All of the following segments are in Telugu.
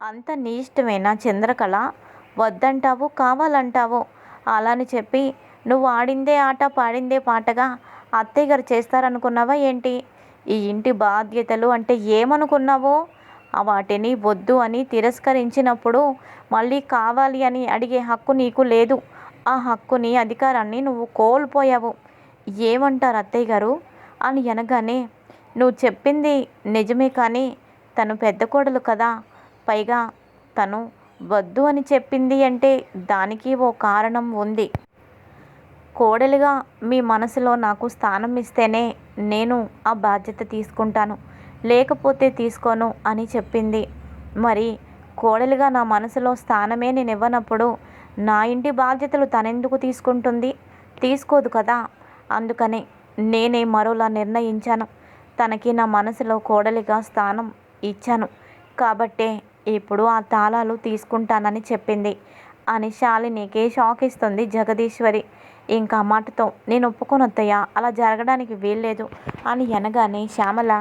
అంత నీ ఇష్టమేనా చంద్రకళ? వద్దంటావు కావాలంటావు. అలా అని చెప్పి నువ్వు ఆడిందే ఆట పాడిందే పాటగా అత్తయ్య గారు చేస్తారనుకున్నావా ఏంటి? ఈ ఇంటి బాధ్యతలు అంటే ఏమనుకున్నావు? ఆ వాటిని వద్దు అని తిరస్కరించినప్పుడు మళ్ళీ కావాలి అని అడిగే హక్కు నీకు లేదు. ఆ హక్కుని అధికారాన్ని నువ్వు కోల్పోయావు. ఏమంటారు అత్తయ్య గారు అని అనగానే నువ్వు చెప్పింది నిజమే కానీ తను పెద్ద కోడలు కదా. పైగా తను వద్దు అని చెప్పింది అంటే దానికి ఓ కారణం ఉంది. కోడలిగా మీ మనసులో నాకు స్థానం ఇస్తేనే నేను ఆ బాధ్యత తీసుకుంటాను. లేకపోతే తీసుకోను అని చెప్పింది. మరి కోడలిగా నా మనసులో స్థానమే నేను ఇవ్వనప్పుడు నా ఇంటి బాధ్యతలు తనెందుకు తీసుకుంటుంది? తీసుకోదు కదా. అందుకనే నేనే మరోలా నిర్ణయించాను. తనకి నా మనసులో కోడలిగా స్థానం ఇచ్చాను. కాబట్టే ఇప్పుడు ఆ తాళాలు తీసుకుంటానని చెప్పింది. అని శాలినికి షాక్ ఇస్తుంది జగదీశ్వరి. ఇంకా మాటతో నేను ఒప్పుకోనొత్తయ్య అలా జరగడానికి వీల్లేదు అని అనగానే శ్యామల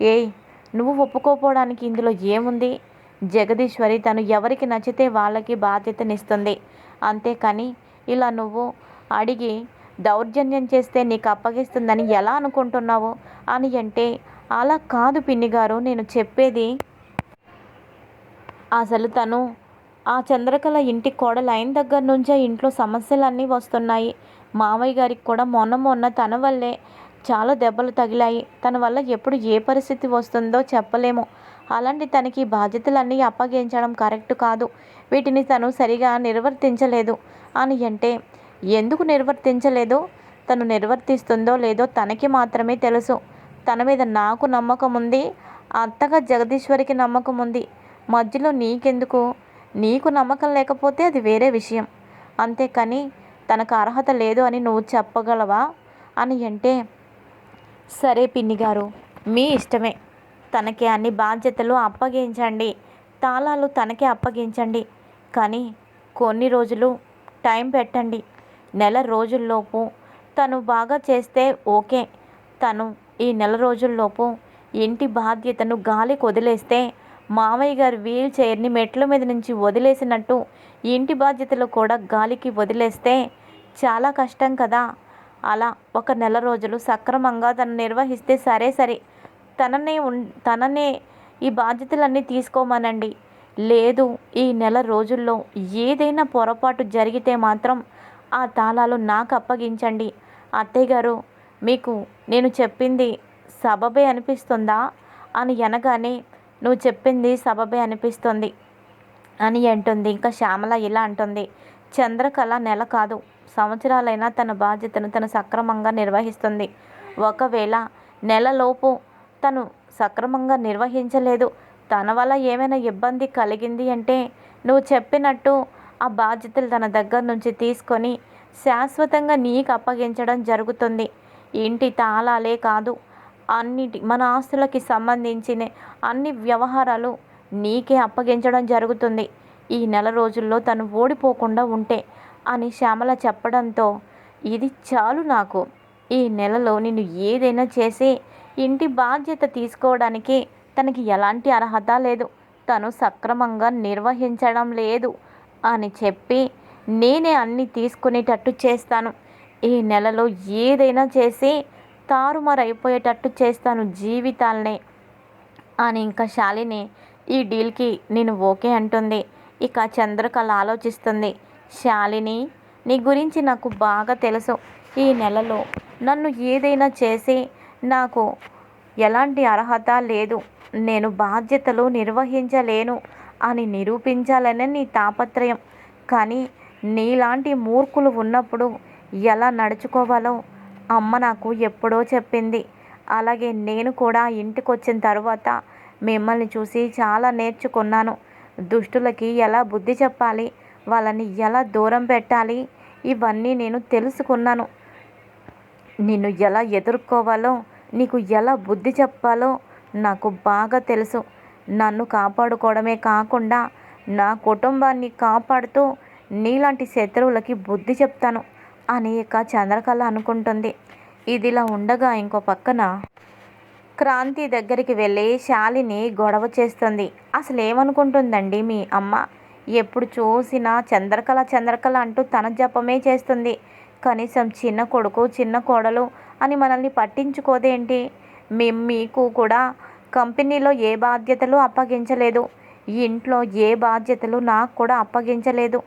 ఏయ్ నువ్వు ఒప్పుకోపోవడానికి ఇందులో ఏముంది? జగదీశ్వరి తను ఎవరికి నచ్చితే వాళ్ళకి బాధ్యతనిస్తుంది. అంతేకాని ఇలా నువ్వు అడిగి దౌర్జన్యం చేస్తే నీకు అప్పగిస్తుందని ఎలా అనుకుంటున్నావు? అని అంటే అలా కాదు పిన్ని గారు నేను చెప్పేది అసలు తను ఆ చంద్రకళ ఇంటి కోడ లైన్ దగ్గర నుంచే ఇంట్లో సమస్యలన్నీ వస్తున్నాయి. మామయ్య గారికి కూడా మొన్న మొన్న తన వల్లే చాలా దెబ్బలు తగిలాయి. తన వల్ల ఎప్పుడు ఏ పరిస్థితి వస్తుందో చెప్పలేము. అలాంటి తనకి బాధ్యతలన్నీ అప్పగించడం కరెక్ట్ కాదు. వీటిని తను సరిగా నిర్వర్తించలేదు. అని అంటే ఎందుకు నిర్వర్తించలేదు తను నిర్వర్తిస్తుందో లేదో తనకి మాత్రమే తెలుసు. తన మీద నాకు నమ్మకం ఉంది అత్తగా జగదీశ్వరికి నమ్మకం ఉంది మధ్యలో నీకెందుకు? నీకు నమ్మకం లేకపోతే అది వేరే విషయం. అంతేకాని తనకు అర్హత లేదు అని నువ్వు చెప్పగలవా? అని అంటే సరే పిన్ని గారు మీ ఇష్టమే. తనకి అన్ని బాధ్యతలు అప్పగించండి. తాళాలు తనకే అప్పగించండి. కానీ కొన్ని రోజులు టైం పెట్టండి. నెల రోజుల్లోపు తను బాగా చేస్తే ఓకే. తను ఈ నెల రోజుల్లోపు ఇంటి బాధ్యతను గాలికి వదిలేస్తే మామయ్య గారు వీల్ చైర్ని మెట్ల మీద నుంచి వదిలేసినట్టు ఇంటి బాధ్యతలు కూడా గాలికి వదిలేస్తే చాలా కష్టం కదా. అలా ఒక నెల రోజులు సక్రమంగా తను నిర్వహిస్తే సరే సరే తననే ఉన్ తననే ఈ బాధ్యతలన్నీ తీసుకోమనండి. లేదు ఈ నెల రోజుల్లో ఏదైనా పొరపాటు జరిగితే మాత్రం ఆ తాళాలు నాకు అప్పగించండి. అత్తయ్య గారు మీకు నేను చెప్పింది సబబే అనిపిస్తుందా? అని అనగానే నువ్వు చెప్పింది సబబే అనిపిస్తుంది అని అంటుంది. ఇంకా శ్యామల ఇలా అంటుంది. చంద్రకళ నెల కాదు. సంవత్సరాలైనా తన బాధ్యతను తను సక్రమంగా నిర్వహిస్తుంది. ఒకవేళ నెలలోపు తను సక్రమంగా నిర్వహించలేదు తన వల్ల ఏమైనా ఇబ్బంది కలిగింది అంటే నువ్వు చెప్పినట్టు ఆ బాధ్యతలు తన దగ్గర నుంచి తీసుకొని శాశ్వతంగా నీకు అప్పగించడం జరుగుతుంది. ఇంటి తాళాలే కాదు అన్నిటి మన ఆస్తులకి సంబంధించిన అన్ని వ్యవహారాలు నీకే అప్పగించడం జరుగుతుంది. ఈ నెల రోజుల్లో తను ఓడిపోకుండా ఉంటే అని శ్యామల చెప్పడంతో ఇది చాలు నాకు. ఈ నెలలో నేను ఏదైనా చేసి ఇంటి బాధ్యత తీసుకోవడానికి తనకి ఎలాంటి అర్హత లేదు. తను సక్రమంగా నిర్వహించడం లేదు అని చెప్పి నేనే అన్నీ తీసుకునేటట్టు చేస్తాను. ఈ నెలలో ఏదైనా చేసి తారుమారైపోయేటట్టు చేస్తాను జీవితాలనే అని ఇంకా శాలిని ఈ డీల్కి నేను ఓకే అంటుంది. ఇక చంద్రకళ ఆలోచిస్తుంది. శాలిని నీ గురించి నాకు బాగా తెలుసు. ఈ నెలలో నన్ను ఏదైనా చేసి నాకు ఎలాంటి అర్హత లేదు. నేను బాధ్యతలు నిర్వహించలేను అని నిరూపించాలనే నీ తాపత్రయం. కానీ నీలాంటి మూర్ఖులు ఉన్నప్పుడు ఎలా నడుచుకోవాలో అమ్మ నాకు ఎప్పుడో చెప్పింది. అలాగే నేను కూడా ఇంటికి వచ్చిన తర్వాత మిమ్మల్ని చూసి చాలా నేర్చుకున్నాను. దుష్టులకి ఎలా బుద్ధి చెప్పాలి? వాళ్ళని ఎలా దూరం పెట్టాలి? ఇవన్నీ నేను తెలుసుకున్నాను. నిన్ను ఎలా ఎదుర్కోవాలో నీకు ఎలా బుద్ధి చెప్పాలో నాకు బాగా తెలుసు. నన్ను కాపాడుకోవడమే కాకుండా నా కుటుంబాన్ని కాపాడుతూ నీలాంటి శత్రువులకి బుద్ధి చెప్తాను. అని ఇక చంద్రకళ అనుకుంటుంది. ఇదిలా ఉండగా ఇంకో పక్కన క్రాంతి దగ్గరికి వెళ్ళి శాలిని గొడవ చేస్తుంది. అసలు ఏమనుకుంటుందండి మీ అమ్మ? ఎప్పుడు చూసినా చంద్రకళ చంద్రకళ అంటూ తన జపమే చేస్తుంది. కనీసం చిన్న కొడుకు చిన్న కోడలు అని మనల్ని పట్టించుకోదేంటి? మేం మీకు కూడా కంపెనీలో ఏ బాధ్యతలు అప్పగించలేదు. ఇంట్లో ఏ బాధ్యతలు నాకు కూడా అప్పగించలేదు.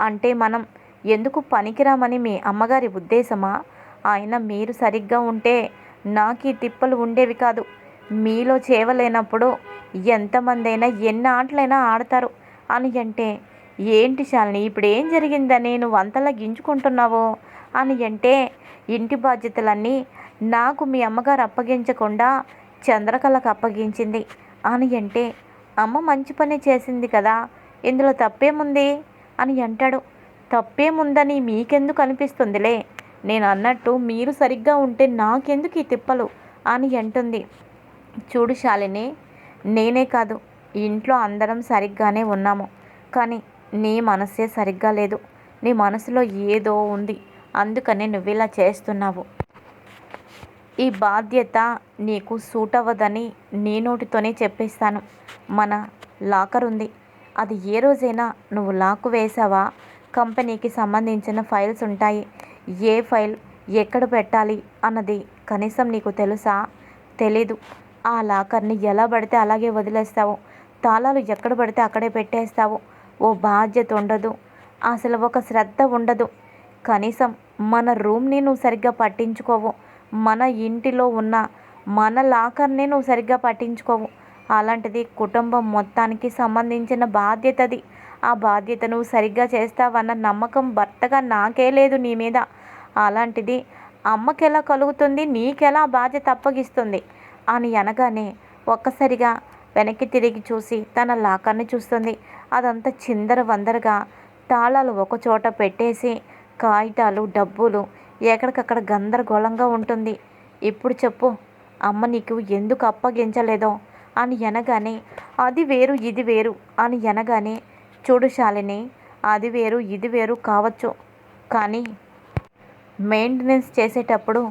అంటే మనం ఎందుకు పనికిరామని మీ అమ్మగారి ఉద్దేశమా? ఆయన మీరు సరిగ్గా ఉంటే నాకు ఈ తిప్పలు ఉండేవి కాదు. మీలో చేవలేనప్పుడు ఎంతమందైనా ఎన్ని ఆటలైనా ఆడతారు. అని అంటే ఏంటి శాలిని ఇప్పుడు ఏం జరిగిందని నువ్వు అంతలా గింజుకుంటున్నావో? అని అంటే ఇంటి బాధ్యతలన్నీ నాకు మీ అమ్మగారు అప్పగించకుండా చంద్రకళకు అప్పగించింది. అని అంటే అమ్మ మంచి పని చేసింది కదా ఇందులో తప్పేముంది? అని అంటాడు. తప్పేముందని మీకెందుకు అనిపిస్తుందిలే? నేను అన్నట్టు మీరు సరిగ్గా ఉంటే నాకెందుకు ఈ తిప్పలు? అని అంటుంది. చూడు శాలిని నేనే కాదు ఇంట్లో అందరం సరిగ్గానే ఉన్నాము. కానీ నీ మనసే సరిగ్గా లేదు. నీ మనసులో ఏదో ఉంది. అందుకనే నువ్వు ఇలా చేస్తున్నావు. ఈ బాధ్యత నీకు సూట్ అవ్వదని నీ నోటితోనే చెప్పేస్తాను. మన లాకర్ ఉంది అది ఏ రోజైనా నువ్వు లాకు వేసావా? కంపెనీకి సంబంధించిన ఫైల్స్ ఉంటాయి. ఏ ఫైల్ ఎక్కడ పెట్టాలి అన్నది కనీసం నీకు తెలుసా? తెలీదు. ఆ లాకర్ని ఎలా పడితే అలాగే వదిలేస్తావు. తాళాలు ఎక్కడ పడితే అక్కడే పెట్టేస్తావు. ఓ బాధ్యత ఉండదు. అసలు ఒక శ్రద్ధ ఉండదు. కనీసం మన రూమ్ని నువ్వు సరిగ్గా పట్టించుకోవు. మన ఇంటిలో ఉన్న మన లాకర్ని నువ్వు సరిగ్గా పట్టించుకోవు. అలాంటిది కుటుంబం మొత్తానికి సంబంధించిన బాధ్యతది. ఆ బాధ్యత నువ్వు సరిగ్గా చేస్తావన్న నమ్మకం భర్తగా నాకే లేదు నీ మీద. అలాంటిది అమ్మకి ఎలా కలుగుతుంది నీకెలా బాధ్యత అప్పగిస్తుంది? అని అనగానే ఒక్కసారిగా వెనక్కి తిరిగి చూసి తన లాకర్ని చూస్తుంది. అదంతా చిందర వందరగా తాళాలు ఒకచోట పెట్టేసి కాగితాలు డబ్బులు ఎక్కడికక్కడ గందరగోళంగా ఉంటుంది. ఇప్పుడు చెప్పు అమ్మ నీకు ఎందుకు అప్పగించలేదో? అని అనగానే అది వేరు ఇది వేరు అని అనగానే చూడు శాలిని అది వేరు ఇది వేరు కావచ్చు. కానీ మెయింటెనెన్స్ చేసేటప్పుడు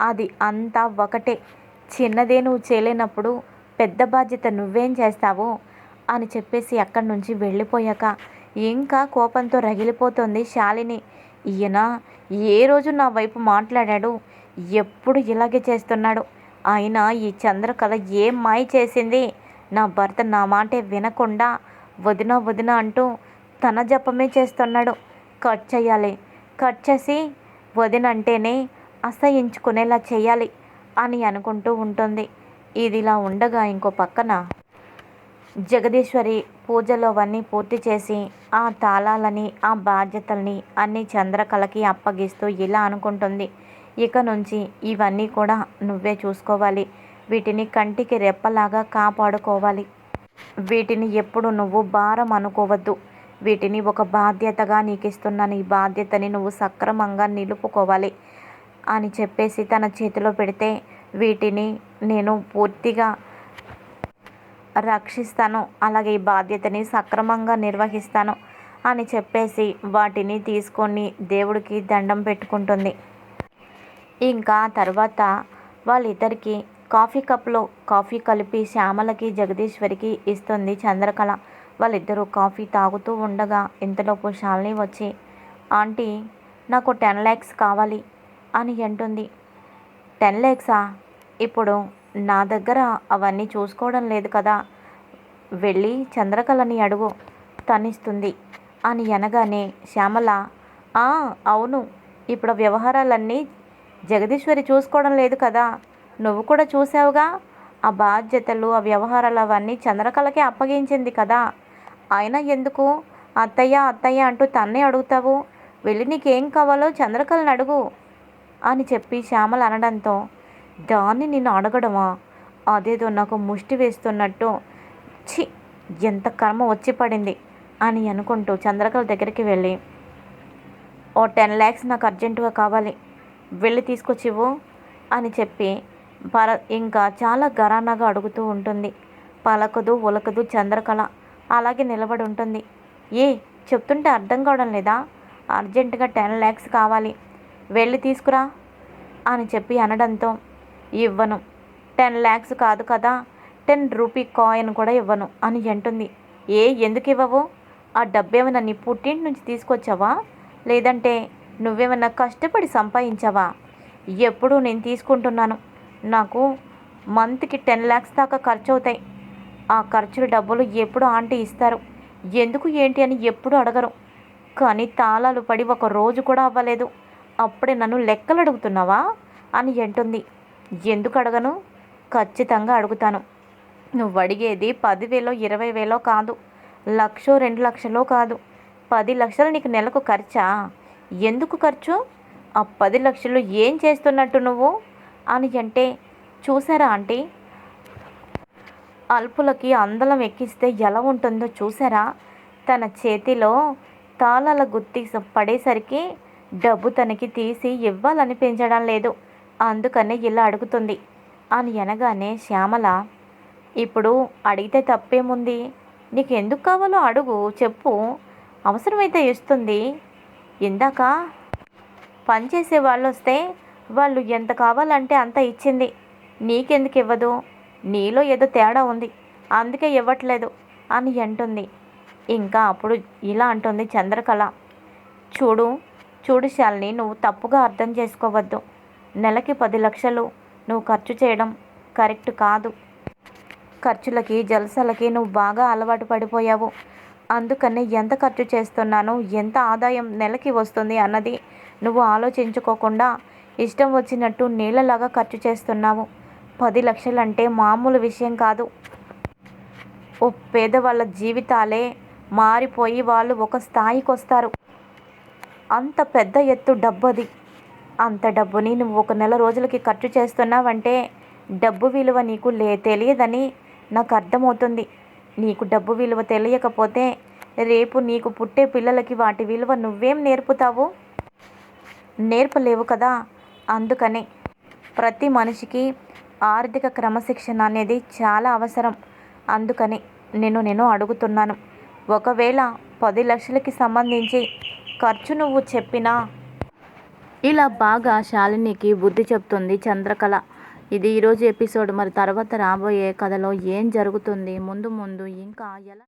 అది అంతా ఒకటే. చిన్నదే నువ్వు చేయలేనప్పుడు పెద్ద బాధ్యత నువ్వేం చేస్తావు? అని చెప్పేసి అక్కడి నుంచి వెళ్ళిపోయాక ఇంకా కోపంతో రగిలిపోతుంది శాలిని. ఈయన ఏ రోజు నా వైపు మాట్లాడాడు? ఎప్పుడు ఇలాగే చేస్తున్నాడు? అయినా ఈ చంద్రకళ ఏం మాయ చేసింది? నా భర్త నా మాటే వినకుండా వదిన వదిన అంటూ తన జపమే చేస్తున్నాడు. కట్ చేయాలి. కట్ చేసి వదిన అంటేనే అసహించుకునేలా చేయాలి అని అనుకుంటూ ఉంటుంది. ఇదిలా ఉండగా ఇంకో పక్కన జగదీశ్వరి పూజలు అవన్నీ పూర్తి చేసి ఆ తాళాలని ఆ బాధ్యతల్ని అన్ని చంద్రకళకి అప్పగిస్తూ ఇలా అనుకుంటుంది. ఇక నుంచి ఇవన్నీ కూడా నువ్వే చూసుకోవాలి. వీటిని కంటికి రెప్పలాగా కాపాడుకోవాలి. వీటిని ఎప్పుడు నువ్వు భారం అనుకోవద్దు. వీటిని ఒక బాధ్యతగా నీకు ఇస్తున్నాను ఈ బాధ్యతని నువ్వు సక్రమంగా నిలుపుకోవాలి అని చెప్పేసి తన చేతిలో పెడితే వీటిని నేను పూర్తిగా రక్షిస్తాను. అలాగే ఈ బాధ్యతని సక్రమంగా నిర్వహిస్తాను అని చెప్పేసి వాటిని తీసుకొని దేవుడికి దండం పెట్టుకుంటుంది. ఇంకా తర్వాత వాళ్ళిద్దరికీ కాఫీ కప్లో కాఫీ కలిపి శ్యామలకి జగదీశ్వరికి ఇస్తుంది చంద్రకళ. వాళ్ళిద్దరూ కాఫీ తాగుతూ ఉండగా ఇంతలోపు శాలిని వచ్చి ఆంటీ నాకు టెన్ ల్యాక్స్ కావాలి అని అంటుంది. టెన్ ల్యాక్సా? ఇప్పుడు నా దగ్గర అవన్నీ చూసుకోవడం లేదు కదా. వెళ్ళి చంద్రకళని అడుగు. తనిస్తుంది అని అనగానే శ్యామల అవును. ఇప్పుడు వ్యవహారాలన్నీ జగదీశ్వరి చూసుకోవడం లేదు కదా. నువ్వు కూడా చూసావుగా ఆ బాధ్యతలు ఆ వ్యవహారాలు అవన్నీ చంద్రకళకే అప్పగించింది కదా. అయినా ఎందుకు? అత్తయ్య అత్తయ్య అంటూ తన్నే అడుగుతావు? వెళ్ళి నీకేం కావాలో చంద్రకళని అడుగు అని చెప్పి శ్యామల అనడంతో దాన్ని నిన్ను అడగడమా? అదేదో నాకు ముష్టి వేస్తున్నట్టు. ఛీ! ఎంత కర్మ వచ్చి పడింది అని అనుకుంటూ చంద్రకళ దగ్గరికి వెళ్ళి ఓ టెన్ ల్యాక్స్ నాకు అర్జెంటుగా కావాలి. వెళ్ళి తీసుకొచ్చివ్వు అని చెప్పి పర ఇంకా చాలా ఘరానాగా అడుగుతూ ఉంటుంది. పలకదు ఉలకదు చంద్రకళ. అలాగే నిలబడి ఉంటుంది. ఏ చెప్తుంటే అర్థం కావడం లేదా? అర్జెంటుగా టెన్ ల్యాక్స్ కావాలి. వెళ్ళి తీసుకురా అని చెప్పి అనడంతో ఇవ్వను. టెన్ ల్యాక్స్ కాదు కదా టెన్ రూపీ కాయిన్ కూడా ఇవ్వను అని అంటుంది. ఏ ఎందుకు ఇవ్వవు? ఆ డబ్బేమైనా నీ పుట్టింటి నుంచి తీసుకొచ్చావా? లేదంటే నువ్వేమన్నా కష్టపడి సంపాదించావా? ఎప్పుడూ నేను తీసుకుంటున్నాను. నాకు మంత్కి టెన్ ల్యాక్స్ దాకా ఖర్చు అవుతాయి ఆ ఖర్చుల డబ్బులు ఎప్పుడు ఆంటీ ఇస్తారు? ఎందుకు ఏంటి అని ఎప్పుడు అడగరు. కానీ తాళాలు పడి ఒక రోజు కూడా అవ్వలేదు. అప్పుడే నన్ను లెక్కలు అడుగుతున్నావా అని అంటుంది. ఎందుకు అడగను? ఖచ్చితంగా అడుగుతాను. నువ్వు అడిగేది పదివేలో ఇరవై వేలో కాదు. లక్షో రెండు లక్షలో కాదు. పది లక్షలు నీకు నెలకు ఖర్చా? ఎందుకు ఖర్చు? ఆ పది లక్షలు ఏం చేస్తున్నట్టు నువ్వు? అని అంటే చూసారా ఆంటీ? అల్పులకి అందలం ఎక్కిస్తే ఎలా ఉంటుందో చూసారా తన చేతిలో తాళాల గుత్తి పడేసరికి డబ్బు తనకి తీసి ఇవ్వాలనిపించడం లేదు. అందుకనే ఇలా అడుగుతుంది అని అనగానే శ్యామల ఇప్పుడు అడిగితే తప్పేముంది? నీకు ఎందుకు కావాలో అడుగు చెప్పు. అవసరమైతే ఇస్తుంది. ఇందాక పనిచేసే వాళ్ళు వస్తే వాళ్ళు ఎంత కావాలంటే అంత ఇచ్చింది. నీకెందుకు ఇవ్వదు? నీలో ఏదో తేడా ఉంది. అందుకే ఇవ్వట్లేదు అని అంటుంది. ఇంకా అప్పుడు ఇలా అంటుంది చంద్రకళ. చూడు చూడు శాలిని నువ్వు తప్పుగా అర్థం చేసుకోవద్దు. నెలకి పది లక్షలు నువ్వు ఖర్చు చేయడం కరెక్ట్ కాదు. ఖర్చులకి జలసలకి నువ్వు బాగా అలవాటు పడిపోయావు. అందుకని ఎంత ఖర్చు చేస్తున్నాను ఎంత ఆదాయం నెలకి వస్తుంది అన్నది నువ్వు ఆలోచించుకోకుండా ఇష్టం వచ్చినట్టు నీళ్ళలాగా ఖర్చు చేస్తున్నావు. పది లక్షలంటే మామూలు విషయం కాదు. ఓ పేదవాళ్ళ జీవితాలే మారిపోయి వాళ్ళు ఒక స్థాయికి వస్తారు అంత పెద్ద ఎత్తు డబ్బు అది అంత డబ్బుని నువ్వు ఒక నెల రోజులకి ఖర్చు చేస్తున్నావంటే డబ్బు విలువ నీకు లే తెలియదని నాకు అర్థమవుతుంది నీకు డబ్బు విలువ తెలియకపోతే రేపు నీకు పుట్టే పిల్లలకి వాటి విలువ నువ్వేం నేర్పుతావు? నేర్పలేవు కదా. అందుకనే ప్రతి మనిషికి ఆర్థిక క్రమశిక్షణ అనేది చాలా అవసరం. అందుకని నేను నేను అడుగుతున్నాను. ఒకవేళ పది లక్షలకి సంబంధించి ఖర్చు నువ్వు చెప్పినా ఇలా బాగా శాలినికి బుద్ధి చెప్తుంది చంద్రకళ. ఇది ఈరోజు ఎపిసోడ్. మరి తర్వాత రాబోయే కథలో ఏం జరుగుతుంది? ముందు ముందు ఇంకా ఎలా